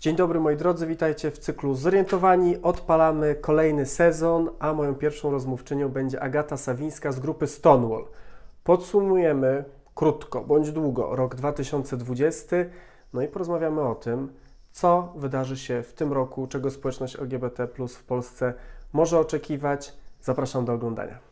Dzień dobry moi drodzy, witajcie w cyklu Zorientowani. Odpalamy kolejny sezon, a moją pierwszą rozmówczynią będzie Agata Sawińska z grupy Stonewall. Podsumujemy krótko bądź długo rok 2020, no i porozmawiamy o tym, co wydarzy się w tym roku, czego społeczność LGBT w Polsce może oczekiwać. Zapraszam do oglądania.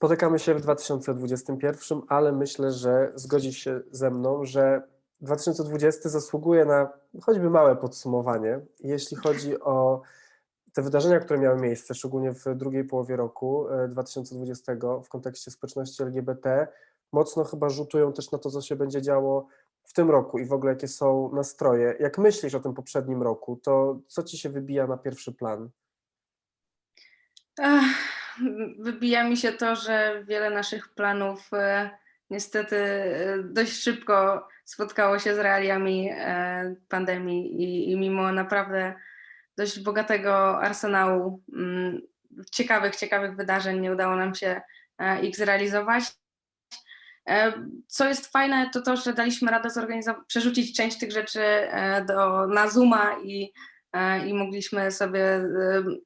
Spotykamy się w 2021, ale myślę, że zgodzi się ze mną, że 2020 zasługuje na choćby małe podsumowanie. Jeśli chodzi o te wydarzenia, które miały miejsce, szczególnie w drugiej połowie roku e, 2020 w kontekście społeczności LGBT, mocno chyba rzutują też na to, co się będzie działo w tym roku i w ogóle jakie są nastroje. Jak myślisz o tym poprzednim roku, to co ci się wybija na pierwszy plan? Ach, wybija mi się to, że wiele naszych planów e, niestety e, dość szybko spotkało się z realiami e, pandemii i, i mimo naprawdę dość bogatego arsenału mm, ciekawych, ciekawych wydarzeń nie udało nam się ich zrealizować. Co jest fajne, to to, że daliśmy radę przerzucić część tych rzeczy do, na Zooma i, i mogliśmy sobie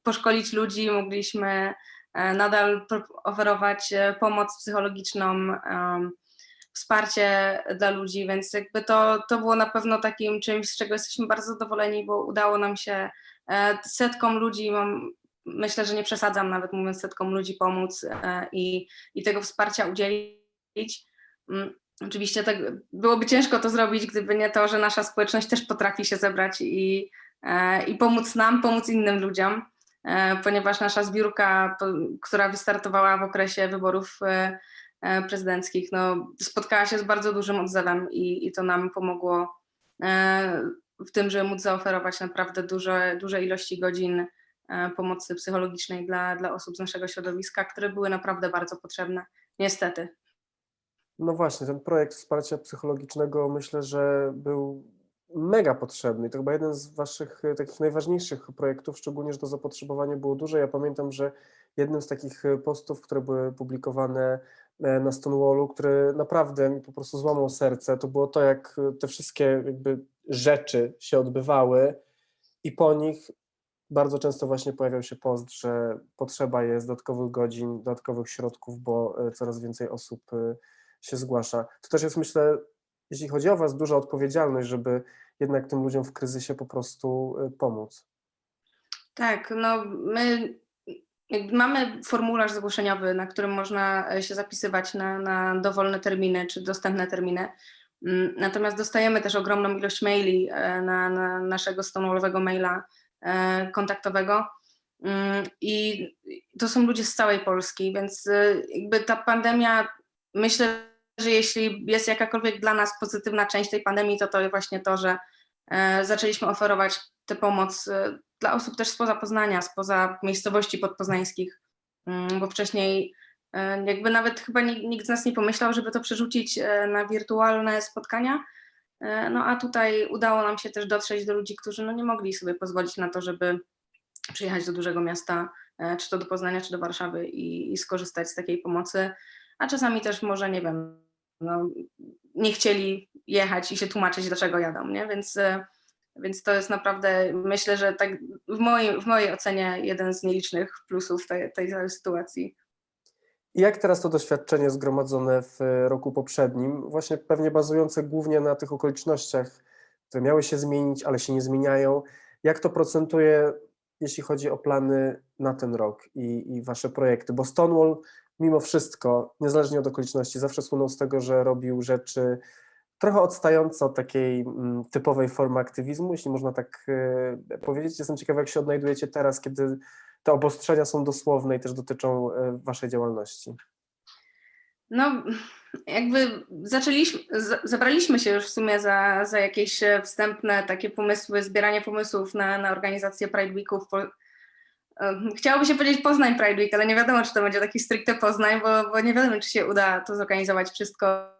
poszkolić ludzi, mogliśmy nadal pro- oferować e, pomoc psychologiczną, wsparcie dla ludzi, więc jakby to, to było na pewno takim czymś, z czego jesteśmy bardzo zadowoleni, bo udało nam się e, setkom ludzi, mam, myślę, że nie przesadzam nawet mówiąc setkom ludzi pomóc e, i, i tego wsparcia udzielić. Mm, Oczywiście tak, byłoby ciężko to zrobić, gdyby nie to, że nasza społeczność też potrafi się zebrać i, e, i pomóc nam, pomóc innym ludziom, e, ponieważ nasza zbiórka, która wystartowała w okresie wyborów e, e, prezydenckich, no, spotkała się z bardzo dużym odzewem i, i to nam pomogło e, w tym, żeby móc zaoferować naprawdę duże, duże ilości godzin e, pomocy psychologicznej dla, dla osób z naszego środowiska, które były naprawdę bardzo potrzebne. Niestety. No właśnie, ten projekt wsparcia psychologicznego myślę, że był mega potrzebny. To chyba jeden z Waszych e, takich najważniejszych projektów, szczególnie, że to zapotrzebowanie było duże. Ja pamiętam, że jednym z takich e, postów, które były publikowane e, na Stonewallu, który naprawdę mi po prostu złamał serce, to było to, jak te wszystkie jakby rzeczy się odbywały i po nich bardzo często właśnie pojawiał się post, że potrzeba jest dodatkowych godzin, dodatkowych środków, bo coraz więcej osób się zgłasza. To też jest, myślę, jeśli chodzi o Was, duża odpowiedzialność, żeby jednak tym ludziom w kryzysie po prostu y, pomóc. Tak, no my mamy formularz zgłoszeniowy, na którym można e, się zapisywać na, na dowolne terminy czy dostępne terminy. Mm, Natomiast dostajemy też ogromną ilość maili e, na, na naszego stonewallowego maila kontaktowego. Mm, I to są ludzie z całej Polski, więc jakby ta pandemia, myślę, że jeśli jest jakakolwiek dla nas pozytywna część tej pandemii, to to właśnie to, że e, zaczęliśmy oferować tę pomoc e, dla osób też spoza Poznania, spoza miejscowości podpoznańskich, Mm, bo wcześniej e, jakby nawet chyba nikt, z nas nie pomyślał, żeby to przerzucić na wirtualne spotkania. No a tutaj udało nam się też dotrzeć do ludzi, którzy no nie mogli sobie pozwolić na to, żeby przyjechać do dużego miasta, czy to do Poznania, czy do Warszawy i, i skorzystać z takiej pomocy, a czasami też może, nie wiem, no, nie chcieli jechać i się tłumaczyć, dlaczego jadą, nie? Więc, e, więc to jest naprawdę, myślę, że tak w mojej, w mojej ocenie jeden z nielicznych plusów tej, tej całej sytuacji. Jak teraz to doświadczenie zgromadzone w y, roku poprzednim, właśnie pewnie bazujące głównie na tych okolicznościach, które miały się zmienić, ale się nie zmieniają, jak to procentuje, jeśli chodzi o plany na ten rok i, i Wasze projekty? Bo Stonewall mimo wszystko, niezależnie od okoliczności, zawsze słynął z tego, że robił rzeczy trochę odstające od takiej mm, typowej formy aktywizmu, jeśli można tak e, powiedzieć. Jestem ciekawy, jak się odnajdujecie teraz, kiedy te obostrzenia są dosłowne i też dotyczą e, waszej działalności. No, jakby zaczęliśmy, zabraliśmy się już w sumie za, za jakieś e, wstępne takie pomysły, zbieranie pomysłów na, na organizację Pride Weeków. Chciałoby się powiedzieć Poznań Pride Week, ale nie wiadomo, czy to będzie taki stricte Poznań, bo, bo nie wiadomo, czy się uda to zorganizować wszystko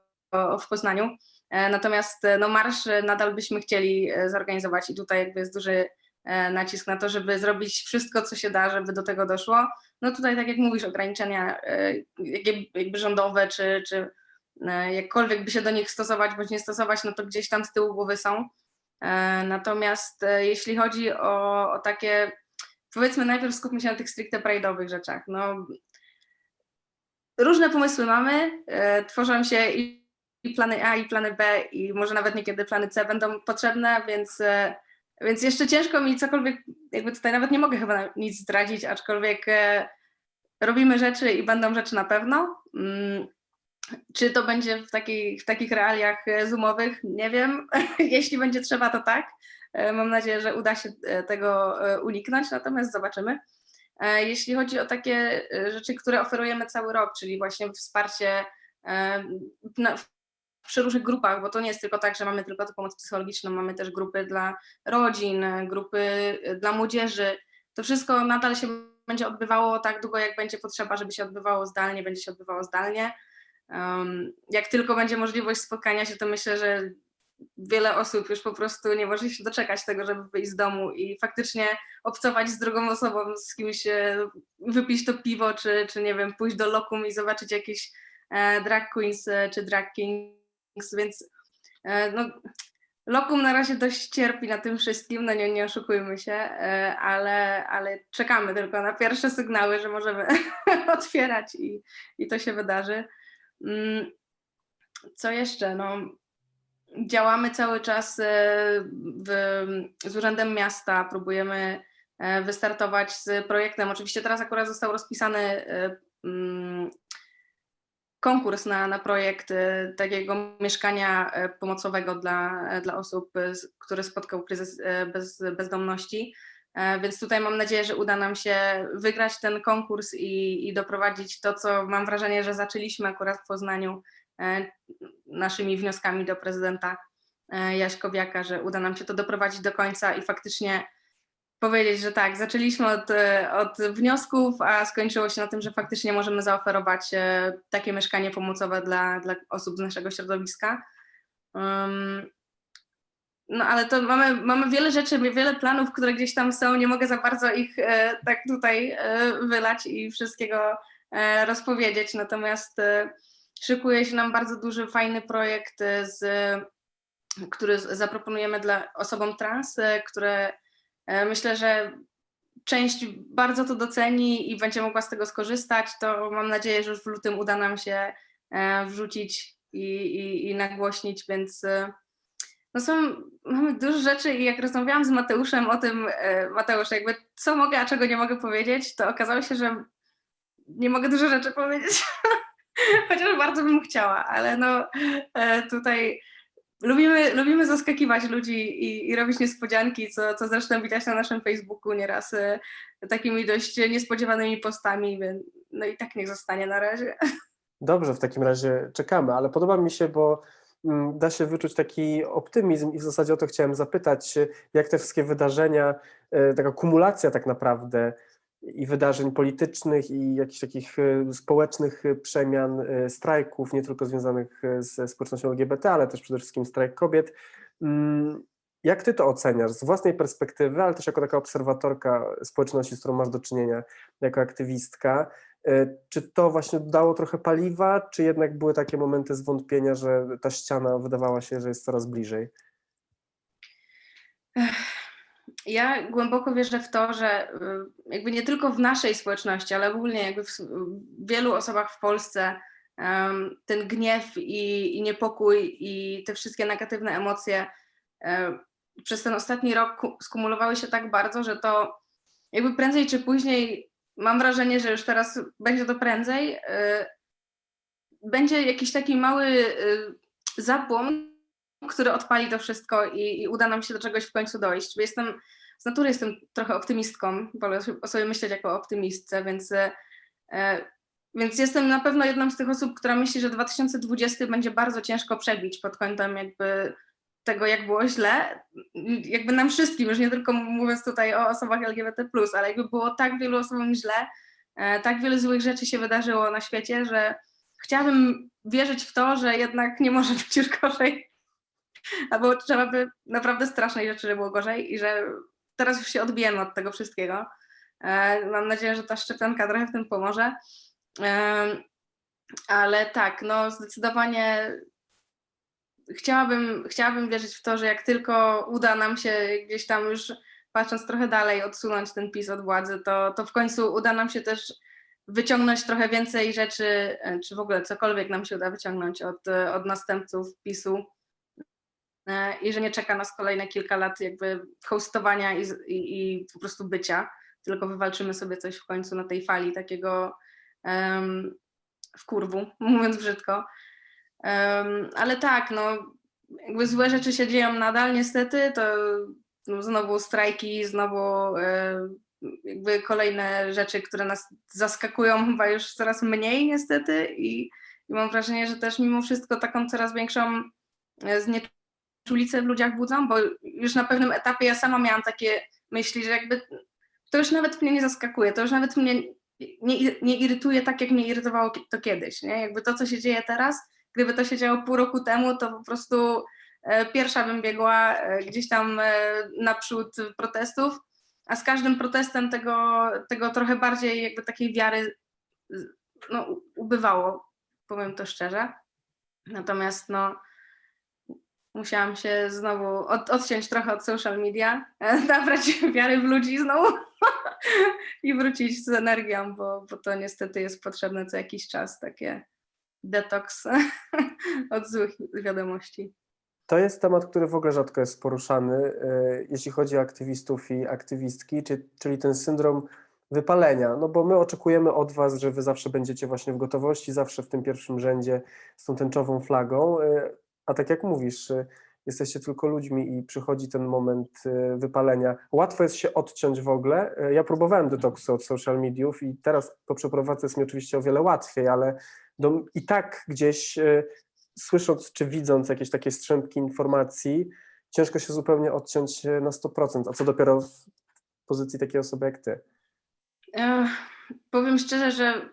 w Poznaniu. E, Natomiast e, no, marsz nadal byśmy chcieli e, zorganizować i tutaj jakby jest duży nacisk na to, żeby zrobić wszystko, co się da, żeby do tego doszło. No tutaj, tak jak mówisz, ograniczenia jakby rządowe czy, czy Jakkolwiek by się do nich stosować bądź nie stosować, no to gdzieś tam z tyłu głowy są. Natomiast jeśli chodzi o, o takie, powiedzmy najpierw skupmy się na tych stricte pride'owych rzeczach. No, różne pomysły mamy, e, tworzą się i, i plany A, i plany B, i może nawet niekiedy plany C będą potrzebne, więc, e, więc jeszcze ciężko mi cokolwiek, jakby tutaj nawet nie mogę chyba nic zdradzić, aczkolwiek e, robimy rzeczy i będą rzeczy na pewno. Mm, Czy to będzie w, takich w takich realiach zoomowych? Nie wiem. Jeśli będzie trzeba, to tak. E, Mam nadzieję, że uda się e, tego e, uniknąć, natomiast zobaczymy. Jeśli chodzi o takie rzeczy, które oferujemy cały rok, czyli właśnie wsparcie na, przy różnych grupach, bo to nie jest tylko tak, że mamy tylko tę pomoc psychologiczną, mamy też grupy dla rodzin, grupy dla młodzieży. To wszystko nadal się będzie odbywało tak długo, jak będzie potrzeba, żeby się odbywało zdalnie, będzie się odbywało zdalnie. Jak tylko będzie możliwość spotkania się, to myślę, że wiele osób już po prostu nie może się doczekać tego, żeby wyjść z domu i faktycznie obcować z drugą osobą, z kimś e, wypić to piwo, czy, czy nie wiem, pójść do lokum i zobaczyć jakieś e, drag queens e, czy drag kings, więc no, lokum na razie dość cierpi na tym wszystkim, no nie, nie oszukujmy się, ale, ale czekamy tylko na pierwsze sygnały, że możemy otwierać i, i to się wydarzy. Mm, Co jeszcze? No, działamy cały czas e, w, z Urzędem Miasta, próbujemy e, wystartować z projektem. Oczywiście teraz akurat został rozpisany e, mm, konkurs na, na projekt takiego mieszkania pomocowego dla, dla osób, które spotkał kryzys bez, bezdomności. Więc tutaj mam nadzieję, że uda nam się wygrać ten konkurs i, i doprowadzić to, co mam wrażenie, że zaczęliśmy akurat w Poznaniu naszymi wnioskami do prezydenta e, Jaśkowiaka, że uda nam się to doprowadzić do końca i faktycznie powiedzieć, że tak, zaczęliśmy od, e, od wniosków, a skończyło się na tym, że faktycznie możemy zaoferować e, takie mieszkanie pomocowe dla, dla osób z naszego środowiska. Um, no ale to mamy, mamy wiele rzeczy, wiele planów, które gdzieś tam są, nie mogę za bardzo ich e, tak tutaj e, wylać i wszystkiego e, rozpowiedzieć, natomiast e, szykuje się nam bardzo duży, fajny projekt, e, z, który zaproponujemy dla osobom trans, e, które e, myślę, że część bardzo to doceni i będzie mogła z tego skorzystać, to mam nadzieję, że już w lutym uda nam się wrzucić i, i, i nagłośnić, więc no są, mamy dużo rzeczy i jak rozmawiałam z Mateuszem o tym, Mateusz, jakby co mogę, a czego nie mogę powiedzieć, to okazało się, że nie mogę dużo rzeczy powiedzieć, chociaż bardzo bym chciała, ale no e, tutaj lubimy, lubimy zaskakiwać ludzi i, i robić niespodzianki, co, co zresztą widać na naszym Facebooku nieraz e, takimi dość niespodziewanymi postami, no i tak niech zostanie na razie. Dobrze, w takim razie czekamy, ale podoba mi się, bo mm, da się wyczuć taki optymizm i w zasadzie o to chciałem zapytać, jak te wszystkie wydarzenia, e, taka kumulacja tak naprawdę i wydarzeń politycznych i jakichś takich e, społecznych e, przemian, e, strajków, nie tylko związanych ze społecznością LGBT, ale też przede wszystkim strajk kobiet. Mm, Jak ty to oceniasz z własnej perspektywy, ale też jako taka obserwatorka społeczności, z którą masz do czynienia, jako aktywistka? Czy to właśnie dało trochę paliwa, czy jednak były takie momenty zwątpienia, że ta ściana wydawała się, że jest coraz bliżej? Ja głęboko wierzę w to, że y, jakby nie tylko w naszej społeczności, ale ogólnie jakby w wielu osobach w Polsce ten gniew i, i niepokój i te wszystkie negatywne emocje e, przez ten ostatni rok ku- skumulowały się tak bardzo, że to jakby prędzej czy później mam wrażenie, że już teraz będzie to prędzej. y, Będzie jakiś taki mały y, zapłon, który odpali to wszystko i, i uda nam się do czegoś w końcu dojść. Jestem, z natury jestem trochę optymistką, wolę o sobie myśleć jako optymistce, więc, e, więc jestem na pewno jedną z tych osób, która myśli, że 2020 będzie bardzo ciężko przebić pod kątem jakby tego, jak było źle, jakby nam wszystkim, już nie tylko mówiąc tutaj o osobach LGBT+, ale jakby było tak wielu osobom źle, e, tak wiele złych rzeczy się wydarzyło na świecie, że chciałabym wierzyć w to, że jednak nie może być już gorzej, albo trzeba by naprawdę strasznej rzeczy, żeby było gorzej i że teraz już się odbijemy od tego wszystkiego. E, Mam nadzieję, że ta szczepionka trochę w tym pomoże. E, Ale tak, no zdecydowanie chciałabym, chciałabym wierzyć w to, że jak tylko uda nam się gdzieś tam już patrząc trochę dalej, odsunąć ten PiS od władzy, to, to w końcu uda nam się też wyciągnąć trochę więcej rzeczy, e, czy w ogóle cokolwiek nam się uda wyciągnąć od, od następców PiSu i że nie czeka nas kolejne kilka lat jakby hostowania i, i, i po prostu bycia, tylko wywalczymy sobie coś w końcu na tej fali takiego um, wkurwu, mówiąc brzydko. Em, ale tak, no jakby złe rzeczy się dzieją nadal niestety, to no, znowu strajki, znowu e, jakby kolejne rzeczy, które nas zaskakują chyba już coraz mniej niestety i, i mam wrażenie, że też mimo wszystko taką coraz większą e, znieczulicę w ludziach budzą, bo już na pewnym etapie ja sama miałam takie myśli, że jakby to już nawet mnie nie zaskakuje, to już nawet mnie nie, nie irytuje tak, jak mnie irytowało to kiedyś, nie? Jakby to, co się dzieje teraz, gdyby to się działo pół roku temu, to po prostu e, pierwsza bym biegła e, gdzieś tam e, naprzód protestów, a z każdym protestem tego, tego trochę bardziej jakby takiej wiary no, ubywało, powiem to szczerze. Natomiast no, musiałam się znowu od, odciąć trochę od social media, nabrać wiary w ludzi znowu i wrócić z energią, bo, bo to niestety jest potrzebne co jakiś czas, takie detoks od złych wiadomości. To jest temat, który w ogóle rzadko jest poruszany, e, jeśli chodzi o aktywistów i aktywistki, czy- czyli ten syndrom wypalenia. No bo my oczekujemy od Was, że Wy zawsze będziecie właśnie w gotowości, zawsze w tym pierwszym rzędzie z tą tęczową flagą, e, a tak jak mówisz, e, jesteście tylko ludźmi i przychodzi ten moment e, wypalenia. Łatwo jest się odciąć w ogóle. E, Ja próbowałem detoksu od social mediów i teraz po przeprowadzce jest mi oczywiście o wiele łatwiej, ale do, i tak gdzieś słysząc czy widząc jakieś takie strzępki informacji, ciężko się zupełnie odciąć na 100%, a co dopiero w pozycji takiej osoby jak ty. Ech, powiem szczerze, że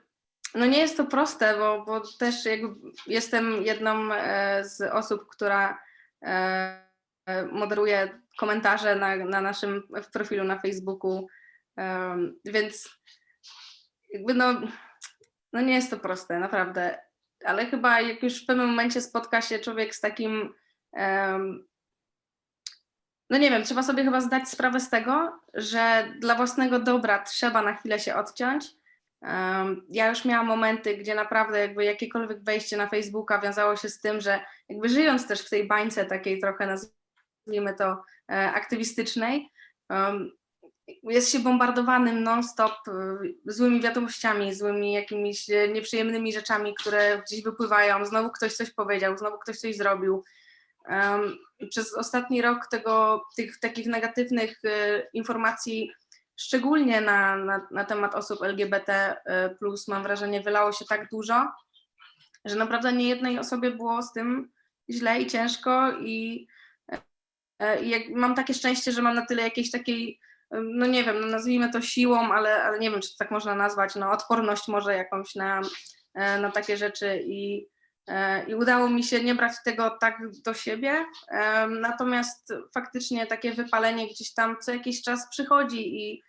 no nie jest to proste, bo, bo też jestem jedną e, z osób, która e, e, moderuje komentarze na, na naszym profilu na Facebooku, więc jakby no, no nie jest to proste, naprawdę. Ale chyba jak już w pewnym momencie spotka się człowiek z takim no nie wiem, trzeba sobie chyba zdać sprawę z tego, że dla własnego dobra trzeba na chwilę się odciąć. Ja już miałam momenty, gdzie naprawdę jakby jakiekolwiek wejście na Facebooka wiązało się z tym, że jakby żyjąc też w tej bańce takiej trochę nazwijmy to e, aktywistycznej, jest się bombardowanym non-stop e, złymi wiadomościami, złymi jakimiś e, nieprzyjemnymi rzeczami, które gdzieś wypływają. Znowu ktoś coś powiedział, znowu ktoś coś zrobił. Przez ostatni rok tego, tych takich negatywnych informacji, szczególnie na, na, na temat osób LGBT, e, mam wrażenie, wylało się tak dużo, że naprawdę nie jednej osobie było z tym źle i ciężko i, e, i jak, mam takie szczęście, że mam na tyle jakiejś takiej, no nie wiem, no nazwijmy to siłą, ale, ale nie wiem, czy to tak można nazwać, no odporność może jakąś na, e, na takie rzeczy i, e, i udało mi się nie brać tego tak do siebie, natomiast faktycznie takie wypalenie gdzieś tam co jakiś czas przychodzi i,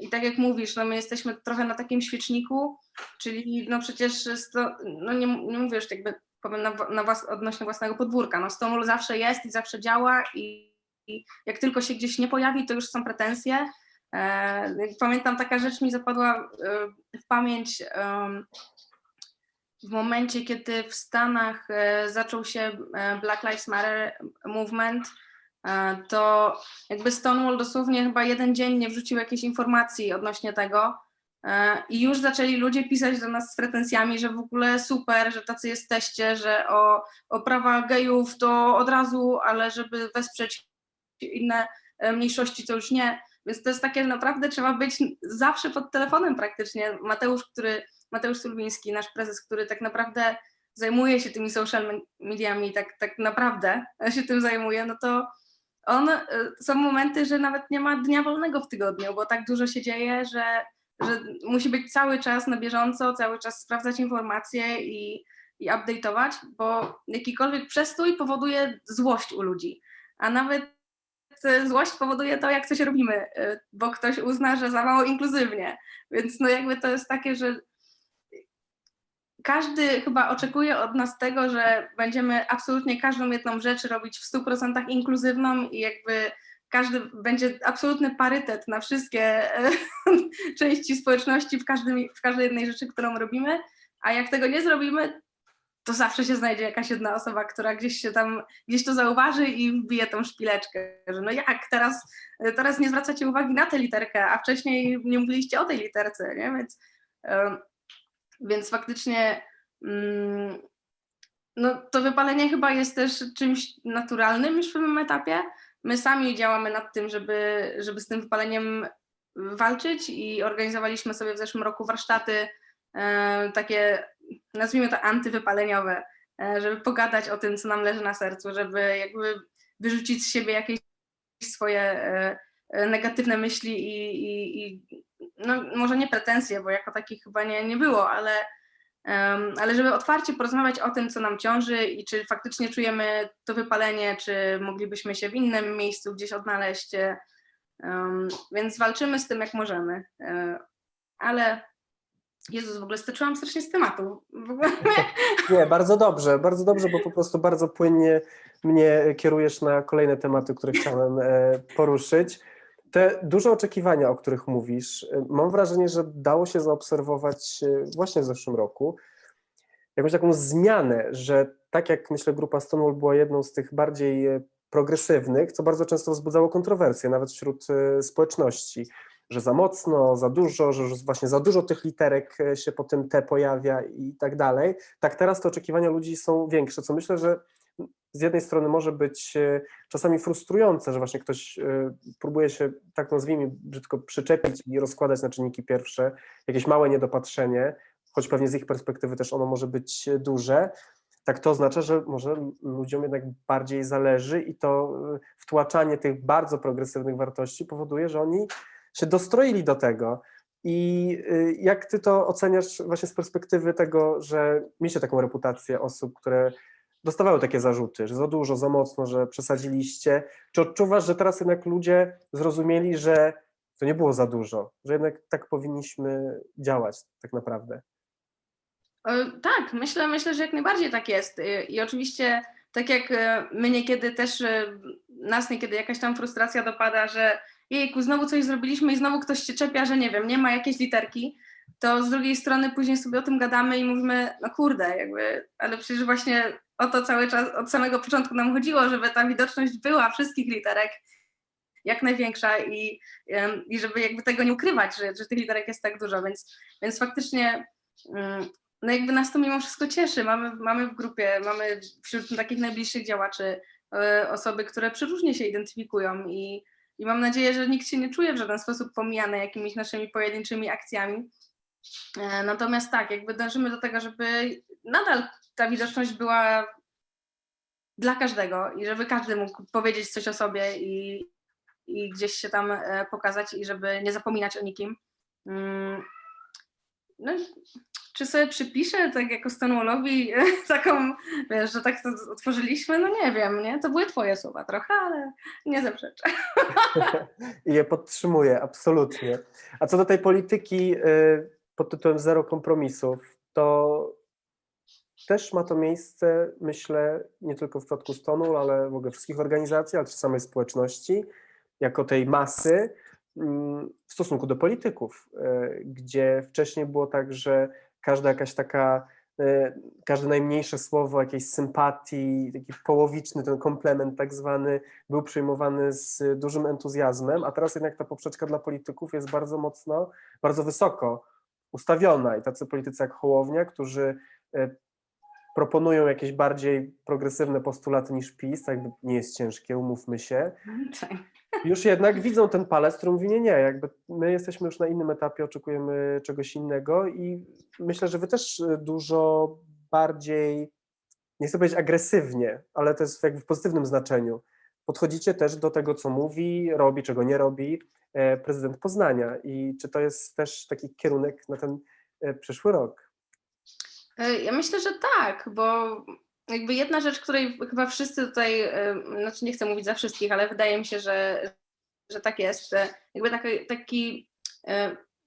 i tak jak mówisz, no my jesteśmy trochę na takim świeczniku, czyli no przecież sto, no nie, nie mówię już jakby powiem na, na was, odnośnie własnego podwórka, no Stonewall zawsze jest i zawsze działa i, i jak tylko się gdzieś nie pojawi, to już są pretensje. E, pamiętam taka rzecz mi zapadła e, w pamięć em, w momencie, kiedy w Stanach e, zaczął się e, Black Lives Matter movement, e, to jakby Stonewall dosłownie chyba jeden dzień nie wrzucił jakiejś informacji odnośnie tego e, i już zaczęli ludzie pisać do nas z pretensjami, że w ogóle super, że tacy jesteście, że o, o prawa gejów to od razu, ale żeby wesprzeć inne e, mniejszości to już nie. Więc to jest takie naprawdę trzeba być zawsze pod telefonem praktycznie. Mateusz, który Mateusz Sulwiński, nasz prezes, który tak naprawdę zajmuje się tymi social mediami, tak, tak naprawdę się tym zajmuje, no to on, y, są momenty, że nawet nie ma dnia wolnego w tygodniu, bo tak dużo się dzieje, że, że musi być cały czas na bieżąco, cały czas sprawdzać informacje i, i update'ować, bo jakikolwiek przestój powoduje złość u ludzi, a nawet y, złość powoduje to, jak coś robimy, y, bo ktoś uzna, że za mało inkluzywnie, więc no jakby to jest takie, że każdy chyba oczekuje od nas tego, że będziemy absolutnie każdą jedną rzecz robić w 100% inkluzywną i jakby każdy będzie absolutny parytet na wszystkie e, części społeczności w, każdym, w każdej jednej rzeczy, którą robimy, a jak tego nie zrobimy, to zawsze się znajdzie jakaś jedna osoba, która gdzieś się tam, gdzieś to zauważy i wbije tą szpileczkę, że no jak teraz, teraz nie zwracacie uwagi na tę literkę, a wcześniej nie mówiliście o tej literce, nie? Więc, więc faktycznie mm, no, to wypalenie chyba jest też czymś naturalnym już w pewnym etapie. My sami działamy nad tym, żeby, żeby z tym wypaleniem walczyć i organizowaliśmy sobie w zeszłym roku warsztaty e, takie, nazwijmy to antywypaleniowe, e, żeby pogadać o tym, co nam leży na sercu, żeby jakby wyrzucić z siebie jakieś swoje e, e, negatywne myśli i, i, i no, może nie pretensje, bo jako takich chyba nie, nie było, ale, em, ale żeby otwarcie porozmawiać o tym, co nam ciąży i czy faktycznie czujemy to wypalenie, czy moglibyśmy się w innym miejscu gdzieś odnaleźć. em, więc walczymy z tym, jak możemy. e, ale Jezus, w ogóle stoczyłam strasznie z tematu. Nie, bardzo dobrze, bardzo dobrze, bo po prostu bardzo płynnie mnie kierujesz na kolejne tematy, które chciałem e, poruszyć. Te duże oczekiwania, o których mówisz, e, mam wrażenie, że dało się zaobserwować e, właśnie w zeszłym roku jakąś taką zmianę, że tak jak myślę grupa Stonewall była jedną z tych bardziej e, progresywnych, co bardzo często wzbudzało kontrowersje, nawet wśród społeczności, że za mocno, za dużo, że właśnie za dużo tych literek się po tym T pojawia i tak dalej. Tak teraz te oczekiwania ludzi są większe, co myślę, że z jednej strony może być e, czasami frustrujące, że właśnie ktoś e, próbuje się, tak nazwijmy, brzydko przyczepić i rozkładać na czynniki pierwsze, jakieś małe niedopatrzenie, choć pewnie z ich perspektywy też ono może być e, duże, tak to oznacza, że może ludziom jednak bardziej zależy i to wtłaczanie tych bardzo progresywnych wartości powoduje, że oni się dostroili do tego. I jak ty to oceniasz właśnie z perspektywy tego, że mieliście taką reputację osób, które dostawały takie zarzuty, że za dużo, za mocno, że przesadziliście. Czy odczuwasz, że teraz jednak ludzie zrozumieli, że to nie było za dużo, że jednak tak powinniśmy działać tak naprawdę? E, Tak, myślę, myślę, że jak najbardziej tak jest. I- I oczywiście, tak jak e, my niekiedy też, e, nas niekiedy jakaś tam frustracja dopada, że jejku, znowu coś zrobiliśmy i znowu ktoś się czepia, że nie wiem, nie ma jakiejś literki, to z drugiej strony później sobie o tym gadamy i mówimy, no kurde, jakby, ale przecież właśnie o to cały czas, od samego początku nam chodziło, żeby ta widoczność była wszystkich literek jak największa i, i żeby jakby tego nie ukrywać, że, że tych literek jest tak dużo, więc, więc faktycznie mm, no jakby nas to mimo wszystko cieszy. Mamy, mamy w grupie, mamy wśród takich najbliższych działaczy e, osoby, które przeróżnie się identyfikują i, i mam nadzieję, że nikt się nie czuje w żaden sposób pomijany jakimiś naszymi pojedynczymi akcjami. E, Natomiast tak, jakby dążymy do tego, żeby nadal ta widoczność była dla każdego i żeby każdy mógł powiedzieć coś o sobie i, i gdzieś się tam e, pokazać i żeby nie zapominać o nikim. Mm, No, czy sobie przypiszę, tak jako Stonewallowi, taką, wiesz, że tak to otworzyliśmy? No nie wiem, nie? To były twoje słowa trochę, ale nie zaprzeczę. I je podtrzymuję, absolutnie. A co do tej polityki y, pod tytułem zero kompromisów, to też ma to miejsce, myślę, nie tylko w przypadku Stonewall, ale w ogóle wszystkich organizacji, ale też samej społeczności, jako tej masy mm, w stosunku do polityków, y, gdzie wcześniej było tak, że każda jakaś taka, y, każde najmniejsze słowo jakiejś sympatii, taki połowiczny ten komplement tak zwany, był przyjmowany z dużym entuzjazmem, a teraz jednak ta poprzeczka dla polityków jest bardzo mocno, bardzo wysoko ustawiona i tacy politycy jak Hołownia, którzy e, proponują jakieś bardziej progresywne postulaty niż PiS, tak nie jest ciężkie, umówmy się, już jednak widzą ten palec, który mówi nie, nie, jakby my jesteśmy już na innym etapie, oczekujemy czegoś innego i myślę, że wy też e, dużo bardziej, nie chcę powiedzieć agresywnie, ale to jest jakby w pozytywnym znaczeniu, podchodzicie też do tego, co mówi, robi, czego nie robi e, prezydent Poznania i czy to jest też taki kierunek na ten e, przyszły rok? E, Ja myślę, że tak, bo jakby jedna rzecz, której chyba wszyscy tutaj, znaczy nie chcę mówić za wszystkich, ale wydaje mi się, że, że tak jest. Jakby taki, taki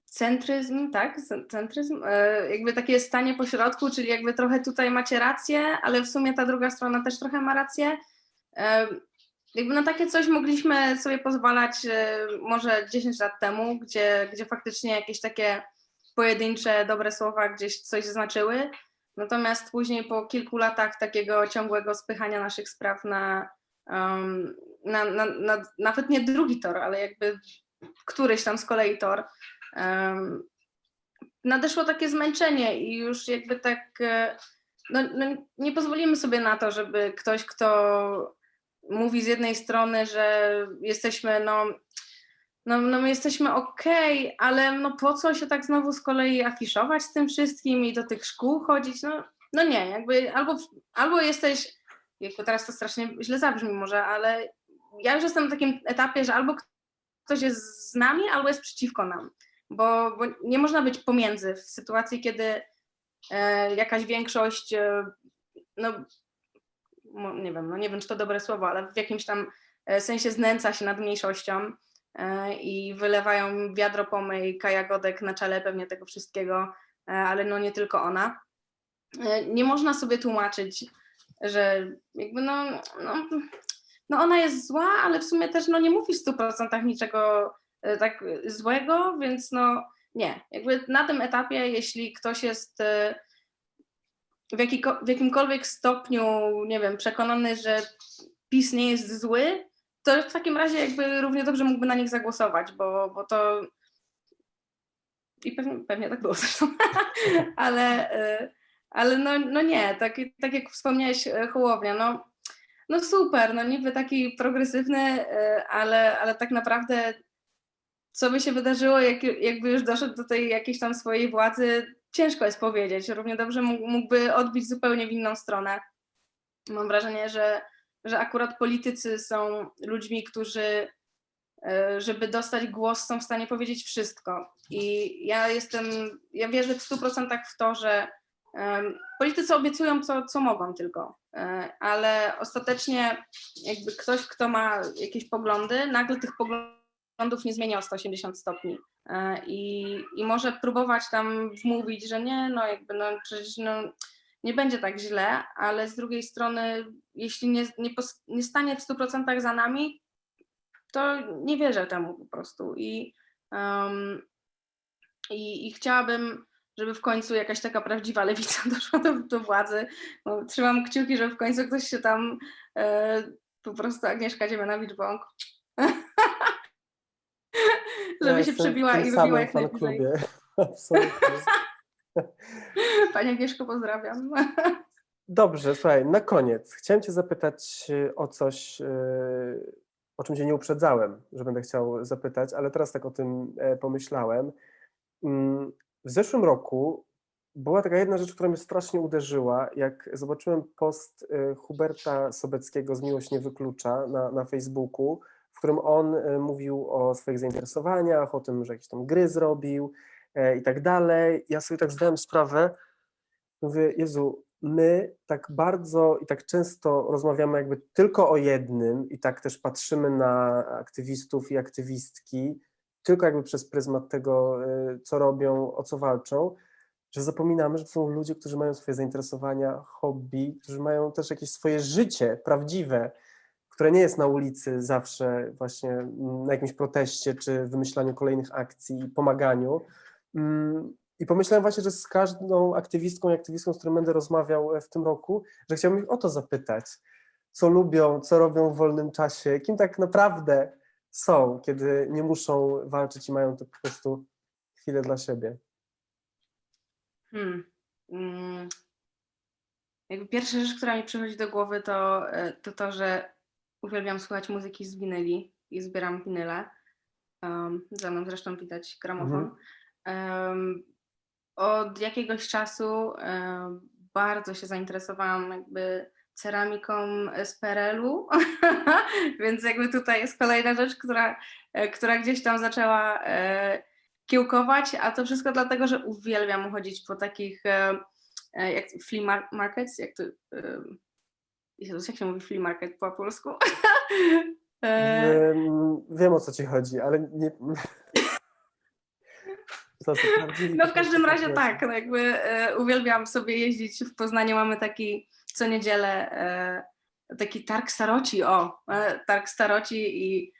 centryzm, tak, centryzm, jakby takie stanie pośrodku, czyli jakby trochę tutaj macie rację, ale w sumie ta druga strona też trochę ma rację. Jakby na takie coś mogliśmy sobie pozwalać e, może 10 lat temu, gdzie, gdzie faktycznie jakieś takie pojedyncze, dobre słowa gdzieś coś znaczyły. Natomiast później po kilku latach takiego ciągłego spychania naszych spraw na, um, na, na, na nawet nie drugi tor, ale jakby któryś tam z kolei tor, um, nadeszło takie zmęczenie i już jakby tak e, no, no, nie pozwolimy sobie na to, żeby ktoś, kto mówi z jednej strony, że jesteśmy, no, no, no my jesteśmy okej, ale no po co się tak znowu z kolei afiszować z tym wszystkim i do tych szkół chodzić? No, no nie, jakby albo, albo jesteś, jakby teraz to strasznie źle zabrzmi może, ale ja już jestem na takim etapie, że albo ktoś jest z nami, albo jest przeciwko nam, bo, bo nie można być pomiędzy w sytuacji, kiedy e, jakaś większość, e, no nie wiem, no nie wiem, czy to dobre słowo, ale w jakimś tam e, sensie znęca się nad mniejszością e, i wylewają wiadro pomyj Kaja Godek na czele pewnie tego wszystkiego, e, ale no nie tylko ona. Nie można sobie tłumaczyć, że jakby no, no, no ona jest zła, ale w sumie też no nie mówi w 100% niczego tak złego, więc no nie. Jakby na tym etapie, jeśli ktoś jest w, jakiko, w jakimkolwiek stopniu, nie wiem, przekonany, że PiS nie jest zły, to w takim razie jakby równie dobrze mógłby na nich zagłosować, bo, bo to i pewnie, pewnie tak było zresztą, ale, y, ale no, no nie, tak, tak jak wspomniałeś y, Hołownia, no, no super, no niby taki progresywny, y, ale, ale tak naprawdę co by się wydarzyło, jak, jakby już doszedł do tej jakiejś tam swojej władzy, ciężko jest powiedzieć. Równie dobrze mógł- mógłby odbić zupełnie w inną stronę. Mam wrażenie, że, że akurat politycy są ludźmi, którzy, e, żeby dostać głos, są w stanie powiedzieć wszystko. I ja jestem, ja wierzę w 100% w to, że em, politycy obiecują, co, co mogą tylko, E, ale ostatecznie jakby ktoś, kto ma jakieś poglądy, nagle tych poglądów nie zmienia o 180 stopni. E, I, I może próbować tam wmówić, że nie, no jakby no przecież no, nie będzie tak źle, ale z drugiej strony, jeśli nie, nie, pos- nie stanie w 100% za nami, to nie wierzę temu po prostu. I, um, i, i chciałabym, żeby w końcu jakaś taka prawdziwa lewica doszła do, do władzy. No, trzymam kciuki, że w końcu ktoś się tam e, po prostu Agnieszka Dziemianowicz-Bąk żeby Ja się przebiła i wybiła jak najwyżej. fanklubie. Absolutnie. Pani Agnieszko, pozdrawiam. Dobrze, słuchaj, na koniec chciałem Cię zapytać y, o coś, y, o czym Cię nie uprzedzałem, że będę chciał zapytać, ale teraz tak o tym e, pomyślałem. Mm, W zeszłym roku była taka jedna rzecz, która mnie strasznie uderzyła, jak zobaczyłem post Huberta Sobeckiego z Miłość nie wyklucza na, na Facebooku, którym on y, mówił o swoich zainteresowaniach, o tym, że jakieś tam gry zrobił e, i tak dalej. Ja sobie tak zdałem sprawę, Mówię, Jezu, my tak bardzo i tak często rozmawiamy jakby tylko o jednym i tak też patrzymy na aktywistów i aktywistki tylko jakby przez pryzmat tego, y, co robią, o co walczą, że zapominamy, że to są ludzie, którzy mają swoje zainteresowania, hobby, którzy mają też jakieś swoje życie prawdziwe, które nie jest na ulicy zawsze właśnie na jakimś proteście czy wymyślaniu kolejnych akcji i pomaganiu. Mm, I pomyślałem właśnie, że z każdą aktywistką i aktywistką, z którą będę rozmawiał e, w tym roku, że chciałbym ich o to zapytać, co lubią, co robią w wolnym czasie, kim tak naprawdę są, kiedy nie muszą walczyć i mają to po prostu chwilę dla siebie. Hmm. Mm. Jakby pierwsza rzecz, która mi przychodzi do głowy, to, e, to to, że uwielbiam słuchać muzyki z winyli i zbieram winyle. Um, za mną zresztą widać gramofon. Um, od jakiegoś czasu em, bardzo się zainteresowałam jakby ceramiką z PRL-u, więc jakby tutaj jest kolejna rzecz, która, e, która gdzieś tam zaczęła e, kiełkować, a to wszystko dlatego, że uwielbiam chodzić po takich e, e, jak flea mar- markets, jak to, e, Jezus, jak się mówi flea market po polsku? E, Wiem, wiem o co ci chodzi, ale nie. To No w każdym razie tak, no jakby e, uwielbiam sobie jeździć w Poznaniu, mamy taki co niedzielę e, taki targ staroci, o, e, targ staroci i,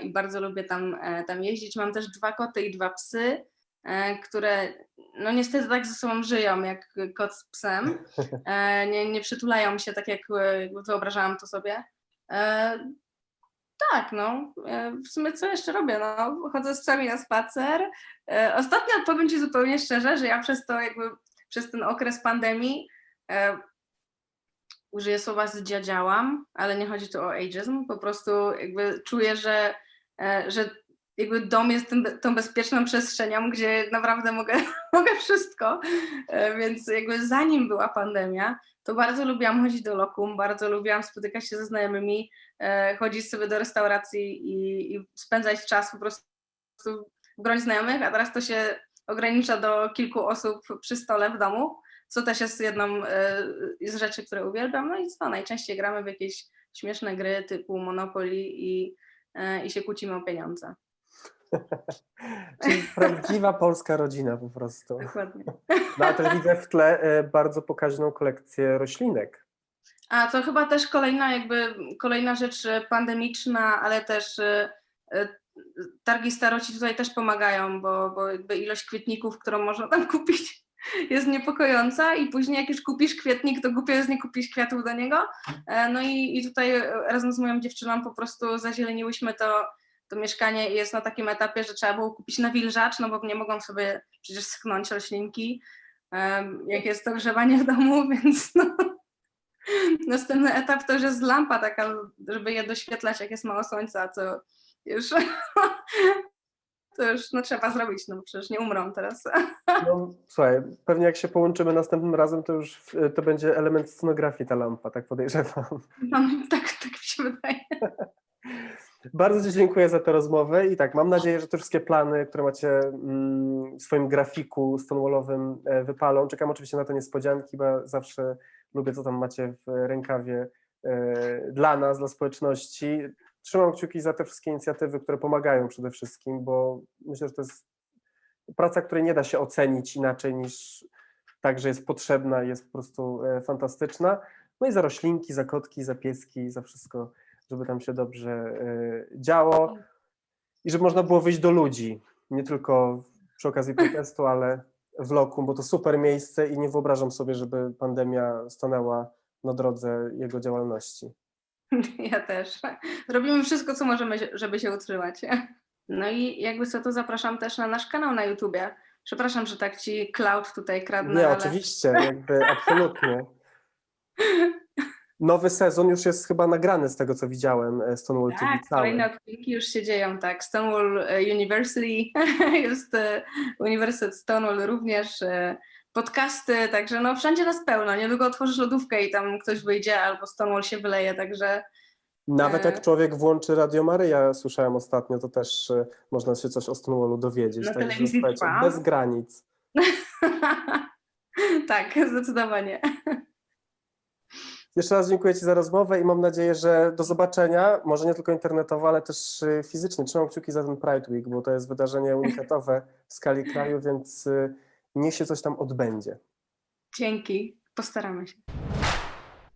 i bardzo lubię tam, tam jeździć. Mam też dwa koty i dwa psy, które no niestety tak ze sobą żyją jak kot z psem, e, nie, nie przytulają się tak jak e, wyobrażałam to sobie. E, tak, no. E, W sumie co jeszcze robię? No, chodzę z psami na spacer. E, Ostatnio powiem Ci zupełnie szczerze, że ja przez to jakby, przez ten okres pandemii e, użyję słowa zdziadziałam, ale nie chodzi tu o ageism, po prostu jakby czuję, że, e, że jakby dom jest tym, tą bezpieczną przestrzenią, gdzie naprawdę mogę, mogę wszystko, E, więc jakby zanim była pandemia, to bardzo lubiłam chodzić do lokum, bardzo lubiłam spotykać się ze znajomymi, e, chodzić sobie do restauracji i, i spędzać czas po prostu w gronie znajomych, a teraz to się ogranicza do kilku osób przy stole w domu, co też jest jedną e, z rzeczy, które uwielbiam. No i co, najczęściej gramy w jakieś śmieszne gry typu Monopoly i, i się kłócimy o pieniądze. Czyli prawdziwa polska rodzina po prostu. Dokładnie. No a też widzę w tle e, bardzo pokaźną kolekcję roślinek. A to chyba też kolejna jakby kolejna rzecz e, pandemiczna, ale też e, targi staroci tutaj też pomagają, bo, bo jakby ilość kwietników, którą można tam kupić jest niepokojąca i później jak już kupisz kwietnik, to głupio jest nie kupić kwiatów do niego. No i, i tutaj razem z moją dziewczyną po prostu zazieleniłyśmy to, to mieszkanie jest na takim etapie, że trzeba było kupić nawilżacz, no bo nie mogą sobie przecież schchnąć roślinki, jak jest to grzewanie w domu, więc no, Następny etap to już jest lampa taka, żeby je doświetlać, jak jest mało słońca, to już, to już no, trzeba zrobić, no przecież nie umrą teraz. No, słuchaj, pewnie jak się połączymy następnym razem, to już w- to będzie element scenografii ta lampa, tak podejrzewam. No, tak, tak mi się wydaje. Bardzo Ci dziękuję za tę rozmowę i tak, mam nadzieję, że te wszystkie plany, które macie mm, w swoim grafiku stonewallowym e, wypalą. Czekam oczywiście na te niespodzianki, bo zawsze lubię, co tam macie w rękawie e, dla nas, dla społeczności. Trzymam kciuki za te wszystkie inicjatywy, które pomagają przede wszystkim, bo myślę, że to jest praca, której nie da się ocenić inaczej niż tak, że jest potrzebna jest po prostu e, fantastyczna. No i za roślinki, za kotki, za pieski, za wszystko, żeby tam się dobrze e, działo i żeby można było wyjść do ludzi, nie tylko przy okazji protestu, ale w lokum, bo to super miejsce i nie wyobrażam sobie, żeby pandemia stanęła na drodze jego działalności. Ja też. Robimy wszystko, co możemy, żeby się utrzymać. No i jakby co, to zapraszam też na nasz kanał na YouTubie. Przepraszam, że tak ci cloud tutaj kradnę, Nie, ale... oczywiście, jakby absolutnie. Nowy sezon już jest chyba nagrany z tego, co widziałem, e, Stonewall TV Tak, kolejne odcinki już się dzieją, tak. Stonewall e, University, jest e, Uniwersytet Stonewall również, podcasty, także no wszędzie nas pełno. Niedługo otworzysz lodówkę i tam ktoś wyjdzie albo Stonewall się wyleje, także Nawet jak człowiek włączy Radio Maryja, słyszałem ostatnio, to też można się coś o Stonewallu dowiedzieć. Na Także bez granic. tak, zdecydowanie. Jeszcze raz dziękuję Ci za rozmowę i mam nadzieję, że do zobaczenia, może nie tylko internetowo, ale też y, fizycznie. Trzymam kciuki za ten Pride Week, bo to jest wydarzenie unikatowe w skali kraju, więc y, niech się coś tam odbędzie. Dzięki, postaramy się.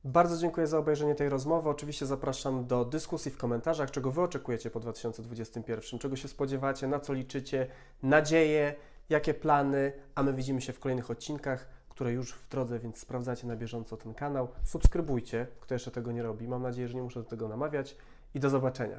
Bardzo dziękuję za obejrzenie tej rozmowy. Oczywiście zapraszam do dyskusji w komentarzach, czego Wy oczekujecie po 2021, czego się spodziewacie, na co liczycie, nadzieje, jakie plany, a my widzimy się w kolejnych odcinkach, które już w drodze, więc sprawdzacie na bieżąco ten kanał. Subskrybujcie, kto jeszcze tego nie robi. Mam nadzieję, że nie muszę do tego namawiać i do zobaczenia.